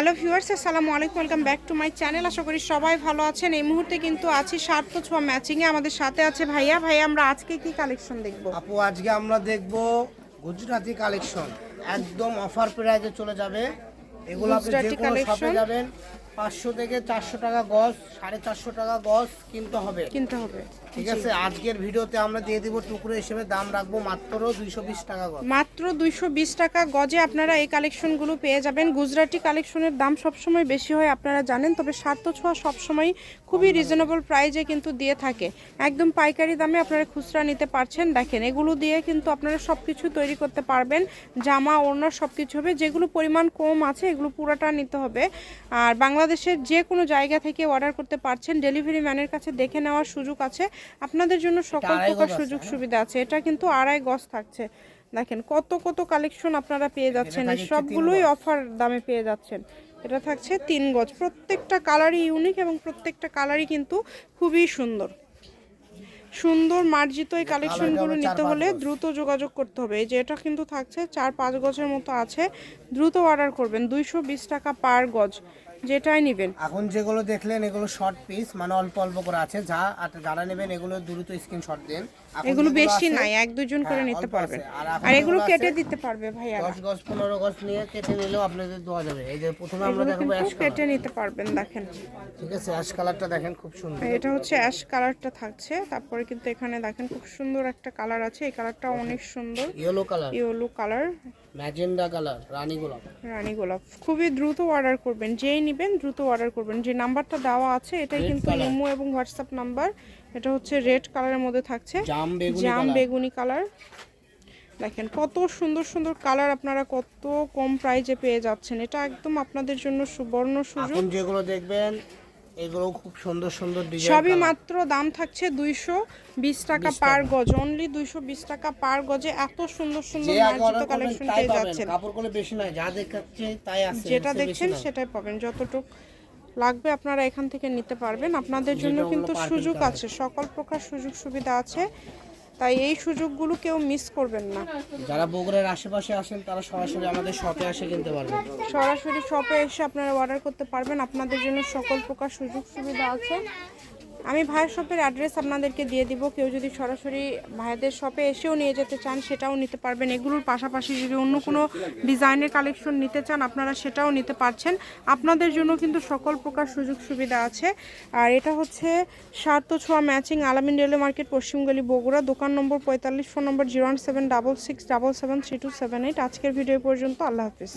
Hello viewers আসসালামু আলাইকুম welcome back to my channel. আশা করি সবাই ভালো আছেন। এই মুহূর্তে কিন্তু আছি সার্থ ছোঁয়া ম্যাচিংয়ে। আমাদের সাথে আছে ভাইয়া। ভাইয়া আমরা আজকে কি কালেকশন দেখব? আপু আজকে আমরা দেখব গুজরাটি কালেকশন। একদম অফার প্রাইজে চলে যাবে। এগুলো আপনি যে কোনো শপে যাবেন। পাঁচশো থেকে চারশো টাকা গজ সাড়ে চারশো টাকা গজ কিনতে হবে। কিনতে হবে। ঠিক আছে? আজকের ভিডিওতে আমরা দিয়ে দিব টুকরো হিসেবে দাম রাখব মাত্র দুইশো বিশ টাকা গজ। মাত্র দুইশো বিশ টাকা গজে আপনারা এই কালেকশনগুলো পেয়ে যাবেন। গুজরাটি কালেকশনের দাম সবসময় বেশি হয় আপনারা জানেন তবে সার্থ ছোঁয়া সবসময় খুবই রিজনেবল প্রাইজে কিন্তু দিয়ে থাকে। একদম পাইকারি দামে আপনারা খুচরা নিতে পারছেন। দেখেন এগুলো দিয়ে কিন্তু আপনারা সব কিছু তৈরি করতে পারবেন। জামা ওড়না সব কিছু হবে। যেগুলো পরিমাণ কম আছে এগুলো পুরোটা নিতে হবে। আর বাংলাদেশের যে কোনো জায়গা থেকে অর্ডার করতে পারছেন ডেলিভারি ম্যানের কাছে দেখে নেওয়ার সুযোগ আছে। আপনাদের জন্য সকল প্রকার সুযোগ সুবিধা আছে। এটা কিন্তু আড়াই গজ থাকছে। দেখেন কত কত কালেকশন আপনারা পেয়ে যাচ্ছেন এই সবগুলোই অফার দামে পেয়ে যাচ্ছেন। এটা থাকছে তিন গজ। প্রত্যেকটা কালারই ইউনিক এবং প্রত্যেকটা কালারই কিন্তু খুবই সুন্দর। সুন্দর মার্জিত এই কালেকশনগুলো নিতে হলে দ্রুত যোগাযোগ করতে হবে। এই যে এটা কিন্তু থাকছে চার পাঁচ গজের মতো আছে। দ্রুত অর্ডার করবেন। দুইশো বিশ টাকা পার গজ। যেটাই নেবেন। এখন যেগুলো দেখলেন এগুলো শর্ট পিস মানে অল্প অল্প করে আছে। যা আর যারা নেবেন এগুলো দ্রুত স্ক্রিনশট দেন। এখন এগুলো বেশি নাই এক দুজন করে হ্যাঁ, নিতে পারবেন। আর এগুলো কেটে দিতে পারবে ভাইয়া দশ গজ পনেরো গজ নিয়ে কেটে নিলেও আপনাদের দেওয়া যাবে। এই যে প্রথমে আমরা দেখাবো অ্যাশ কালার কেটে নিতে পারবেন দেখেন। ঠিক আছে অ্যাশ কালারটা দেখেন খুব সুন্দর। এটা হচ্ছে অ্যাশ কালারটা থাকছে। তারপরে কিন্তু এখানে দেখেন খুব সুন্দর একটা কালার আছে। এই কালারটা অনেক সুন্দর। Yellow colour yellow colour magenta colour রানী গোলাপ। রানী গোলাপ। খুবই দ্রুত অর্ডার করবেন যেই নেবেন দ্রুত অর্ডার করবেন। যে নাম্বারটা দেওয়া আছে এটাই কিন্তু। ইমো এবং হোয়াটসঅ্যাপ নাম্বার এটা হচ্ছে রেড কালারের মধ্যে থাকছে। জাম বেগুনি কালার দেখেন কত সুন্দর সুন্দর কালার আপনারা কত কম প্রাইজে পেয়ে যাচ্ছেন। এটা একদম আপনাদের জন্য সুবর্ণ সুযোগ। যেগুলো দেখবেন এগুলো খুব সুন্দর সুন্দর ডিজাইন সবই মাত্র দাম থাকছে দুইশো বিশ টাকা পার গজ অনলি দুইশো বিশ টাকা পার গজে এত সুন্দর সুন্দর মার্জিত কালেকশন পেয়ে যাচ্ছেন। কাপড়গুলো বেশি নয় যা দেখাচ্ছে তাই আছে যেটা দেখছেন সেটাই পাবেন যতটুক লাগবে আপনারা এখান থেকে নিতে পারবেন। আপনাদের জন্য কিন্তু সুযোগ আছে সকল প্রকার সুযোগ সুবিধা আছে। তাই এই সুযোগগুলো কেউ মিস করবেন না। যারা বগুড়ার আশেপাশে আসেন তারা সরাসরি আমাদের শপে এসে কিনতে পারবেন। সরাসরি শপে এসে আপনারা অর্ডার করতে পারবেন। আপনাদের জন্য সকল প্রকার সুযোগ সুবিধা আছে। আমি ভাইয়ের শপের অ্যাড্রেস আপনাদেরকে দিয়ে দিব। কেউ যদি সরাসরি ভাইয়াদের শপে এসেও নিয়ে যেতে চান, সেটাও নিতে পারবেন। এগুলোর পাশাপাশি যদি অন্য কোনো ডিজাইনের কালেকশন নিতে চান, আপনারা সেটাও নিতে পারছেন। আপনাদের জন্য কিন্তু সকল প্রকার সুযোগ সুবিধা আছে। আর এটা হচ্ছে সার্থ ছোঁয়া ম্যাচিং আলামিন রেলওয়ে মার্কেট, পশ্চিমগলি বগুড়া, দোকান নম্বর পঁয়তাল্লিশ, phone number zero one seven double six double seven three two seven eight. আজকের ভিডিও পর্যন্ত, আল্লাহ হাফিজ।